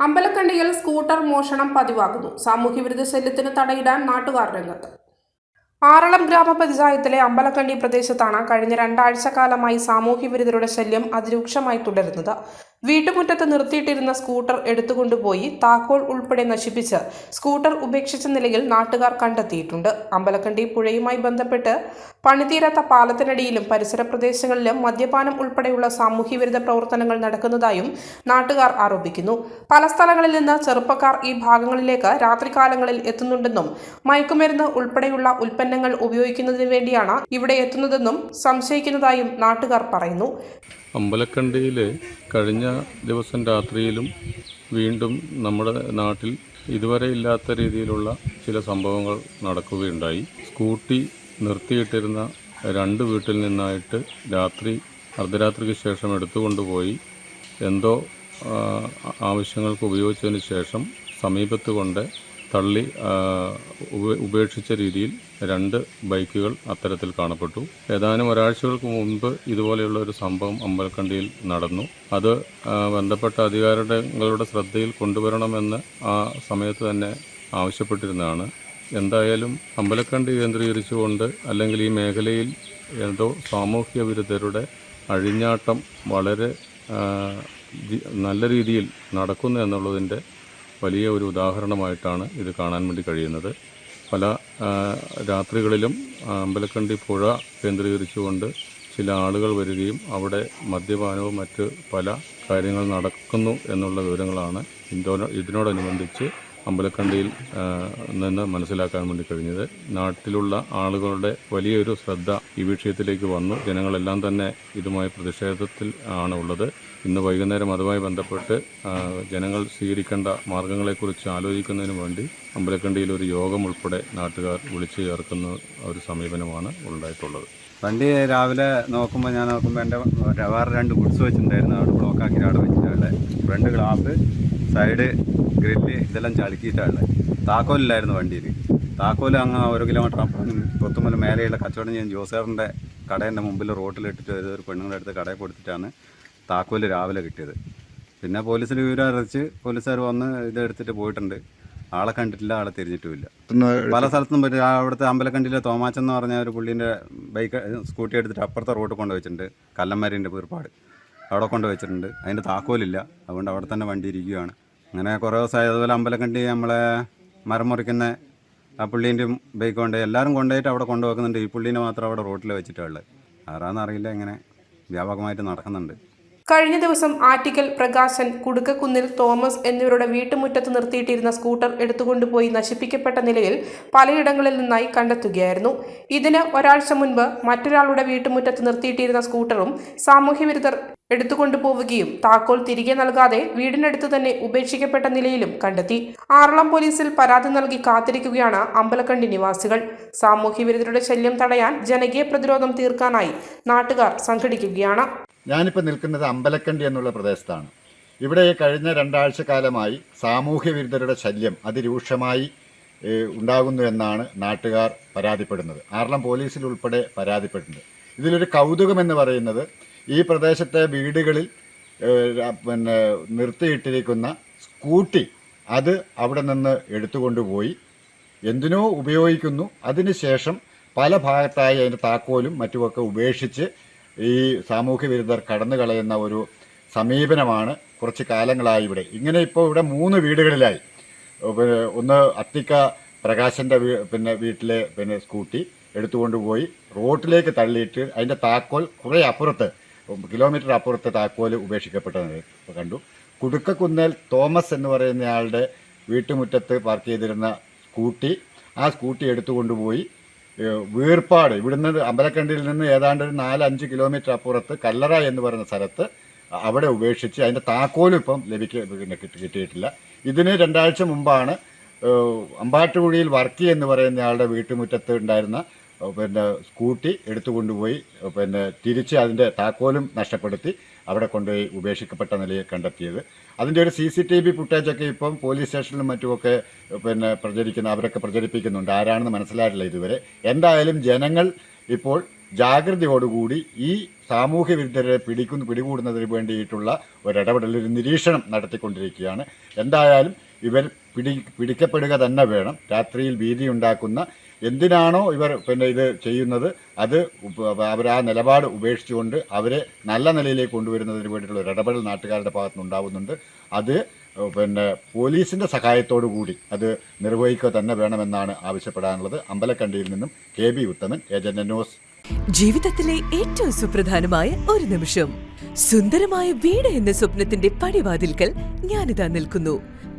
അമ്പലക്കണ്ടിയിൽ scooter മോഷണം പതിവാകുന്നു. സാമൂഹ്യവിരുദ്ധ ശല്യത്തിന് തടയിടാൻ നാട്ടുകാർ രംഗത്ത്. ആറളം ഗ്രാമപഞ്ചായത്തിലെ അമ്പലക്കണ്ടി പ്രദേശത്താണ് കഴിഞ്ഞ രണ്ടാഴ്ച കാലമായി സാമൂഹ്യവിരുദ്ധരുടെ ശല്യം അതിരൂക്ഷമായി തുടരുന്നത്. വീട്ടുമുറ്റത്ത് നിർത്തിയിട്ടിരുന്ന സ്കൂട്ടർ എടുത്തുകൊണ്ടുപോയി താക്കോൽ ഉൾപ്പെടെ നശിപ്പിച്ച് സ്കൂട്ടർ ഉപേക്ഷിച്ച നിലയിൽ നാട്ടുകാർ കണ്ടെത്തിയിട്ടുണ്ട്. അമ്പലക്കണ്ടി പുഴയുമായി ബന്ധപ്പെട്ട് പണിതീരാത്ത പാലത്തിനടിയിലും പരിസര പ്രദേശങ്ങളിലും മദ്യപാനം ഉൾപ്പെടെയുള്ള സാമൂഹ്യവിരുദ്ധ പ്രവർത്തനങ്ങൾ നടക്കുന്നതായും നാട്ടുകാർ ആരോപിക്കുന്നു. പല സ്ഥലങ്ങളിൽ നിന്ന് ചെറുപ്പക്കാർ ഈ ഭാഗങ്ങളിലേക്ക് രാത്രികാലങ്ങളിൽ എത്തുന്നുണ്ടെന്നും മയക്കുമരുന്ന് ഉൾപ്പെടെയുള്ള ഉൽപ്പന്നങ്ങൾ ഉപയോഗിക്കുന്നതിന് വേണ്ടിയാണ് ഇവിടെ എത്തുന്നതെന്നും സംശയിക്കുന്നതായും നാട്ടുകാർ പറയുന്നു. അമ്പലക്കണ്ടിയിൽ കഴിഞ്ഞ ദിവസം രാത്രിയിലും വീണ്ടും നമ്മുടെ നാട്ടിൽ ഇതുവരെ ഇല്ലാത്ത രീതിയിലുള്ള ചില സംഭവങ്ങൾ നടക്കുകയുണ്ടായി. സ്കൂട്ടി നിർത്തിയിട്ടിരുന്ന രണ്ട് വീട്ടിൽ നിന്നായിട്ട് രാത്രി അർദ്ധരാത്രിക്ക് ശേഷം എടുത്തുകൊണ്ടുപോയി. എന്തോ ആവശ്യങ്ങൾക്ക് ഉപയോഗിച്ചതിന് ശേഷം സമീപത്ത് കൊണ്ട് തള്ളി ഉപേക്ഷിച്ച രീതിയിൽ രണ്ട് ബൈക്കുകൾ അത്തരത്തിൽ കാണപ്പെട്ടു. ഏതാനും ഒരാഴ്ചകൾക്ക് മുൻപ് ഇതുപോലെയുള്ള ഒരു സംഭവം അമ്പലക്കണ്ടിയിൽ നടന്നു. അത് ബന്ധപ്പെട്ട അധികാരികളുടെ ശ്രദ്ധയിൽ കൊണ്ടുവരണമെന്ന് ആ സമയത്ത് തന്നെ ആവശ്യപ്പെട്ടിരുന്നതാണ്. എന്തായാലും അമ്പലക്കണ്ടി കേന്ദ്രീകരിച്ചുകൊണ്ട് അല്ലെങ്കിൽ ഈ മേഖലയിൽ ഏതോ സാമൂഹ്യ വിരുദ്ധരുടെ അഴിഞ്ഞാട്ടം വളരെ നല്ല രീതിയിൽ നടക്കുന്നു എന്നുള്ളതിന്റെ വലിയ ഒരു ഉദാഹരണമായിട്ടാണ് ഇത് കാണാൻ വേണ്ടി കഴിയുന്നത്. പല രാത്രികളിലും അമ്പലക്കണ്ടി പുഴ കേന്ദ്രീകരിച്ചുകൊണ്ട് ചില ആളുകൾ വരികയും അവിടെ മദ്യപാനവും മറ്റ് പല കാര്യങ്ങൾ നടക്കുന്നു എന്നുള്ള വിവരങ്ങളാണ് ഇതിനോട് ഇതിനോടനുബന്ധിച്ച് അമ്പലക്കണ്ടിയിൽ നിന്ന് മനസ്സിലാക്കാൻ വേണ്ടി കഴിഞ്ഞത്. നാട്ടിലുള്ള ആളുകളുടെ വലിയൊരു ശ്രദ്ധ ഈ വിഷയത്തിലേക്ക് വന്നു. ജനങ്ങളെല്ലാം തന്നെ ഇതുമായി പ്രതിഷേധത്തിൽ ആണ് ഉള്ളത്. ഇന്ന് വൈകുന്നേരം അതുമായി ബന്ധപ്പെട്ട് ജനങ്ങൾ സ്വീകരിക്കേണ്ട മാർഗങ്ങളെക്കുറിച്ച് ആലോചിക്കുന്നതിന് വേണ്ടി അമ്പലക്കണ്ടിയിൽ ഒരു യോഗം ഉൾപ്പെടെ നാട്ടുകാർ വിളിച്ചു ചേർക്കുന്ന ഒരു സമീപനമാണ് ഉണ്ടായിട്ടുള്ളത്. വണ്ടി രാവിലെ നോക്കുമ്പോൾ ഞാൻ നോക്കുമ്പോൾ എന്റെ വേറെ രണ്ട് ഗുഡ്സ് വെച്ചിട്ടുണ്ടായിരുന്നു. അവിടെ ബ്ലോക്കാക്കി അവിടെ വെച്ചിട്ടുള്ളത് ഫ്രണ്ട് ഗ്ലാസ് സൈഡ് ഗ്രില്ല് ഇതെല്ലാം ചളുക്കിയിട്ടാണ് താക്കോലില്ലായിരുന്നു വണ്ടിയിൽ. താക്കോൽ അങ്ങ് ഒരു കിലോമീറ്റർ അപ്പുറം കൊത്തുമല മേലെയുള്ള കച്ചവടം ചെയ്യുന്ന ജോസേറിന്റെ കടേന്റെ മുമ്പിൽ റോട്ടിലിട്ടിട്ട് ഒരു പെണ്ണുങ്ങളുടെ അടുത്ത് കടയിൽ കൊടുത്തിട്ടാണ് താക്കോൽ രാവിലെ കിട്ടിയത്. പിന്നെ പോലീസിൽ വിവരം അറിയിച്ച് പോലീസുകാർ വന്ന് ഇതെടുത്തിട്ട് പോയിട്ടുണ്ട്. ആളെ കണ്ടിട്ടില്ല ആളെ തിരിഞ്ഞിട്ടുമില്ല. പല സ്ഥലത്തും പറ്റും അവിടുത്തെ അമ്പലക്കണ്ടിയിലെ തോമാച്ചൻ എന്ന് പറഞ്ഞ ഒരു പുള്ളീന്റെ ബൈക്ക് സ്കൂട്ടി എടുത്തിട്ട് അപ്പുറത്തെ റോഡ് കൊണ്ട് വെച്ചിട്ടുണ്ട്. കല്ലന്മാരിന്റെ വീർപ്പാട്. അവിടെ കൊണ്ട് വെച്ചിട്ടുണ്ട്. അതിന്റെ താക്കോലില്ല. അതുകൊണ്ട് അവിടെ തന്നെ വണ്ടി ഇരിക്കുകയാണ്. അങ്ങനെ കുറേ ദിവസമായി അതുപോലെ അമ്പലക്കണ്ടി നമ്മളെ മരം മുറിക്കുന്ന ആ പുള്ളീന്റെയും ബൈക്ക് കൊണ്ട് എല്ലാവരും കൊണ്ടുപോയിട്ട് അവിടെ കൊണ്ടുവെക്കുന്നുണ്ട് ഈ പുള്ളീനെ മാത്രം അവിടെ റോട്ടിൽ വെച്ചിട്ടുള്ളത് ആരാന്നറിയില്ല ഇങ്ങനെ വ്യാപകമായിട്ട് നടക്കുന്നുണ്ട്. കഴിഞ്ഞ ദിവസം ആറ്റിക്കൽ പ്രകാശൻ കുടുക്കക്കുന്നിൽ തോമസ് എന്നിവരുടെ വീട്ടുമുറ്റത്ത് നിർത്തിയിട്ടിരുന്ന സ്കൂട്ടർ എടുത്തുകൊണ്ടുപോയി നശിപ്പിക്കപ്പെട്ട നിലയിൽ പലയിടങ്ങളിൽ നിന്നായി കണ്ടെത്തുകയായിരുന്നു. ഇതിന് ഒരാഴ്ച മുൻപ് മറ്റൊരാളുടെ വീട്ടുമുറ്റത്ത് നിർത്തിയിട്ടിരുന്ന സ്കൂട്ടറും സാമൂഹ്യവിരുദ്ധർ എടുത്തുകൊണ്ടുപോവുകയും താക്കോൽ തിരികെ നൽകാതെ വീടിനടുത്ത് തന്നെ ഉപേക്ഷിക്കപ്പെട്ട നിലയിലും കണ്ടെത്തി. ആറളം പോലീസിൽ പരാതി നൽകി കാത്തിരിക്കുകയാണ് അമ്പലക്കണ്ടി നിവാസികൾ. സാമൂഹ്യ വിരുദ്ധരുടെ ശല്യം തടയാൻ ജനകീയ പ്രതിരോധം തീർക്കാനായി നാട്ടുകാർ സംഘടിക്കുകയാണ്. ഞാനിപ്പോൾ നിൽക്കുന്നത് അമ്പലക്കണ്ടി എന്നുള്ള പ്രദേശത്താണ്. ഇവിടെ കഴിഞ്ഞ രണ്ടാഴ്ച കാലമായി സാമൂഹ്യ വിരുദ്ധരുടെ ശല്യം അതിരൂക്ഷമായി ഉണ്ടാകുന്നു എന്നാണ് നാട്ടുകാർ പരാതിപ്പെടുന്നത്. ആറളം പോലീസിൽ ഉൾപ്പെടെ പരാതിപ്പെട്ടിട്ടുണ്ട് ഇതിലൊരു കൗതുകമെന്ന് പറയുന്നത് ഈ പ്രദേശത്തെ വീടുകളിൽ പിന്നെ നിർത്തിയിട്ടിരിക്കുന്ന സ്കൂട്ടി അത് അവിടെ നിന്ന് എടുത്തുകൊണ്ടുപോയി എന്തിനോ ഉപയോഗിക്കുന്നു. അതിനുശേഷം പല ഭാഗത്തായി അതിന്റെ താക്കോലും മറ്റുമൊക്കെ ഉപേക്ഷിച്ച് ഈ സാമൂഹ്യ വിരുദ്ധർ കടന്നു കളയുന്ന ഒരു സമീപനമാണ് കുറച്ച് കാലങ്ങളായി ഇവിടെ. ഇങ്ങനെ ഇപ്പോൾ ഇവിടെ മൂന്ന് വീടുകളിലായി. ഒന്ന് അത്തിക്ക പ്രകാശന്റെ പിന്നെ വീട്ടിലെ പിന്നെ സ്കൂട്ടി എടുത്തുകൊണ്ടുപോയി റോട്ടിലേക്ക് തള്ളിയിട്ട് അതിന്റെ താക്കോൽ കുറേ അപ്പുറത്ത് കിലോമീറ്റർ അപ്പുറത്തെ താക്കോൽ ഉപേക്ഷിക്കപ്പെട്ടത് കണ്ടു. കുടുക്കക്കുന്നേൽ തോമസ് എന്ന് പറയുന്നയാളുടെ വീട്ടുമുറ്റത്ത് പാർക്ക് ചെയ്തിരുന്ന സ്കൂട്ടി ആ സ്കൂട്ടി എടുത്തുകൊണ്ടുപോയി കൊണ്ടുപോയി വീർപ്പാട് ഇവിടുന്ന് അമ്പലക്കണ്ടിയിൽ നിന്ന് ഏതാണ്ട് ഒരു നാലഞ്ച് കിലോമീറ്റർ അപ്പുറത്ത് കല്ലറ എന്ന് പറയുന്ന സ്ഥലത്ത് അവിടെ ഉപേക്ഷിച്ച് അതിന്റെ താക്കോലും ഇപ്പം ലഭിക്ക കിട്ടിയിട്ടില്ല. ഇതിന് രണ്ടാഴ്ച മുമ്പാണ് അമ്പാട്ടുകുഴിയിൽ വർക്കി എന്ന് പറയുന്ന ആളുടെ വീട്ടുമുറ്റത്ത് ഉണ്ടായിരുന്ന പിന്നെ സ്കൂട്ടി എടുത്തു കൊണ്ടുപോയി പിന്നെ തിരിച്ച് അതിന്റെ താക്കോലും നഷ്ടപ്പെടുത്തി അവിടെ കൊണ്ടുപോയി ഉപേക്ഷിക്കപ്പെട്ട നിലയിൽ കണ്ടെത്തിയത്. അതിന്റെ ഒരു സി സി ടി വി ഫുട്ടേജൊക്കെ ഇപ്പം പോലീസ് സ്റ്റേഷനിലും മറ്റുമൊക്കെ പിന്നെ പ്രചരിക്കുന്ന അവരൊക്കെ പ്രചരിപ്പിക്കുന്നുണ്ട്. ആരാണെന്ന് മനസ്സിലായിട്ടില്ല ഇതുവരെ. എന്തായാലും ജനങ്ങൾ ഇപ്പോൾ ജാഗ്രതയോടുകൂടി ഈ സാമൂഹ്യ വിരുദ്ധരെ പിടിക്കുന്നു പിടികൂടുന്നതിന് വേണ്ടിയിട്ടുള്ള ഒരു ഇടപെടൽ ഒരു നിരീക്ഷണം നടത്തിക്കൊണ്ടിരിക്കുകയാണ്. എന്തായാലും ഇവർ പിടി പിടിക്കപ്പെടുക തന്നെ വേണം. രാത്രിയിൽ ഭീതി ഉണ്ടാക്കുന്ന എന്തിനാണോ ഇവർ പിന്നെ ഇത് ചെയ്യുന്നത്? അത് അവർ ആ നിലപാട് ഉപേക്ഷിച്ചുകൊണ്ട് അവരെ നല്ല നിലയിലേക്ക് കൊണ്ടുവരുന്നതിന് വേണ്ടിയിട്ടുള്ള ഒരു ഇടപെടൽ നാട്ടുകാരുടെ ഭാഗത്ത് അത് പിന്നെ പോലീസിന്റെ സഹായത്തോടു കൂടി അത് നിർവഹിക്കുക തന്നെ വേണമെന്നാണ് ആവശ്യപ്പെടാനുള്ളത്. അമ്പലക്കണ്ടിയിൽ നിന്നും K B Uthaman agent news. ജീവിതത്തിലെ ഏറ്റവും സുപ്രധാനമായ ഒരു നിമിഷം. സുന്ദരമായ വീട് എന്ന സ്വപ്നത്തിന്റെ പടിവാതിൽക്കൽ ഞാനിതാ നിൽക്കുന്നു.